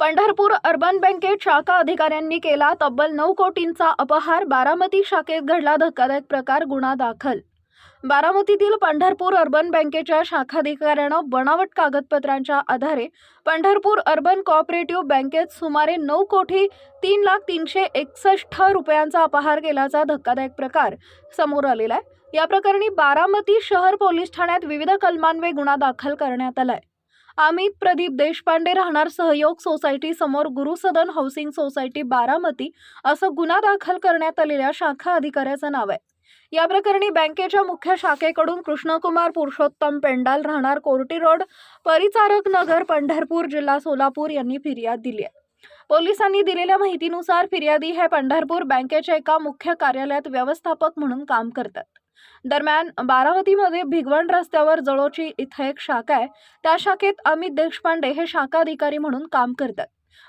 Pandharpur urban बँकेत शाखा अधिकाऱ्यांनी केला तब्बल नऊ कोटींचा अपहार. बारामती शाखेत घडला धक्कादायक प्रकार गुन्हा दाखल. बारामतीतील पंढरपूर अर्बन बँकेच्या शाखाधिकाऱ्यानं बनावट कागदपत्रांच्या आधारे पंढरपूर अर्बन कोऑपरेटिव्ह बँकेत सुमारे नऊ कोटी तीन लाख तीनशे एकसष्ट रुपयांचा अपहार केल्याचा धक्कादायक प्रकार समोर आलेला आहे. या प्रकरणी बारामती शहर पोलीस ठाण्यात विविध कलमान्वये गुन्हा दाखल करण्यात आलाय. अमित प्रदीप देशपांडे राहणार सहयोग सोसायटी समोर गुरुसदन हाऊसिंग सोसायटी बारामती असं गुन्हा दाखल करण्यात आलेल्या शाखा अधिकाऱ्याचं नाव आहे. या प्रकरणी बँकेच्या मुख्य शाखेकडून कृष्णकुमार पुरुषोत्तम पेंडाल राहणार कोर्टी रोड परिचारक नगर पंढरपूर जिल्हा सोलापूर यांनी फिर्याद दिली आहे. पोलिसांनी दिलेल्या माहितीनुसार फिर्यादी हे पंढरपूर बँकेच्या एका मुख्य कार्यालयात व्यवस्थापक म्हणून काम करतात. दरम्यान बारामतीमध्ये भिगवण रस्त्यावर जळोची इथं एक शाखा आहे. त्या शाखेत अमित देशपांडे हे शाखा अधिकारी म्हणून काम करतात.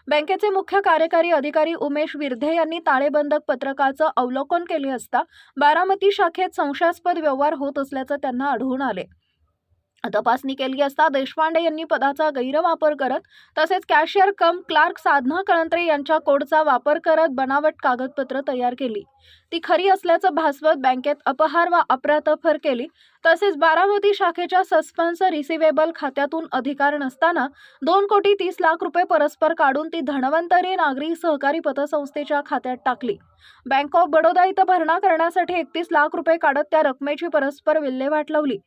बँकेचे मुख्य कार्यकारी अधिकारी उमेश विर्धे यांनी ताळेबंदक पत्रकाचं अवलोकन केले असता बारामती शाखेत संशयास्पद व्यवहार होत असल्याचं त्यांना आढळून आले. तपासणी केली असता देशपांडे यांनी पदाचा गैरवापर करत तसेच कॅशियर कम क्लार्क साधना कळंत्रे यांच्या कोडचा वापर करत बनावट कागदपत्र तयार केली. ती खरी असल्याचं भासवत बँकेत अपहार व अप्रतफर केली. तसेच बारामती शाखेच्या सस्पेन्स रिसिवेबल खात्यातून अधिकार नसताना दोन कोटी तीस लाख रुपये परस्पर काढून ती धनवंतरी नागरी सहकारी पतसंस्थेच्या खात्यात टाकली. बँक ऑफ बडोदा इथं भरणा करण्यासाठी एकतीस लाख रुपये काढत त्या रकमेची परस्पर विल्हेवाट लावली.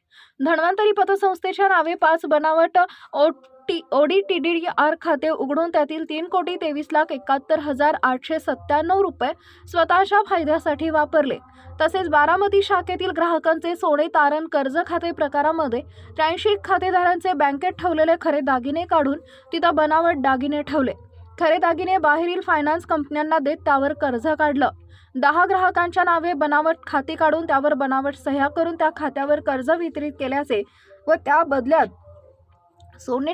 धन्वंतरी पतसंस्थेच्या नावे पाच बनावट O T OD T D R खाते उघडून त्यातील तीन कोटी तेवीस लाख एकाहत्तर हजार आठशे सत्त्याण्णव रुपये स्वतःच्या फायद्यासाठी वापरले. तसेच बारामती शाखेतील ग्राहकांचे सोने तारण कर्ज खाते प्रकारामध्ये त्र्याऐंशी खातेदारांचे बँकेत ठेवलेले खरे दागिने काढून तिथं बनावट दागिने ठेवले. खरे दागिने बाहेरील फायनान्स कंपन्यांना देत त्यावर कर्ज काढलं. दहा ग्राहकांच्या नावे बनावट खाते काढून त्यावर बनावट सह्या करून त्या खात्यावर कर्ज वितरित केल्याचे व त्या बदल्यात सोने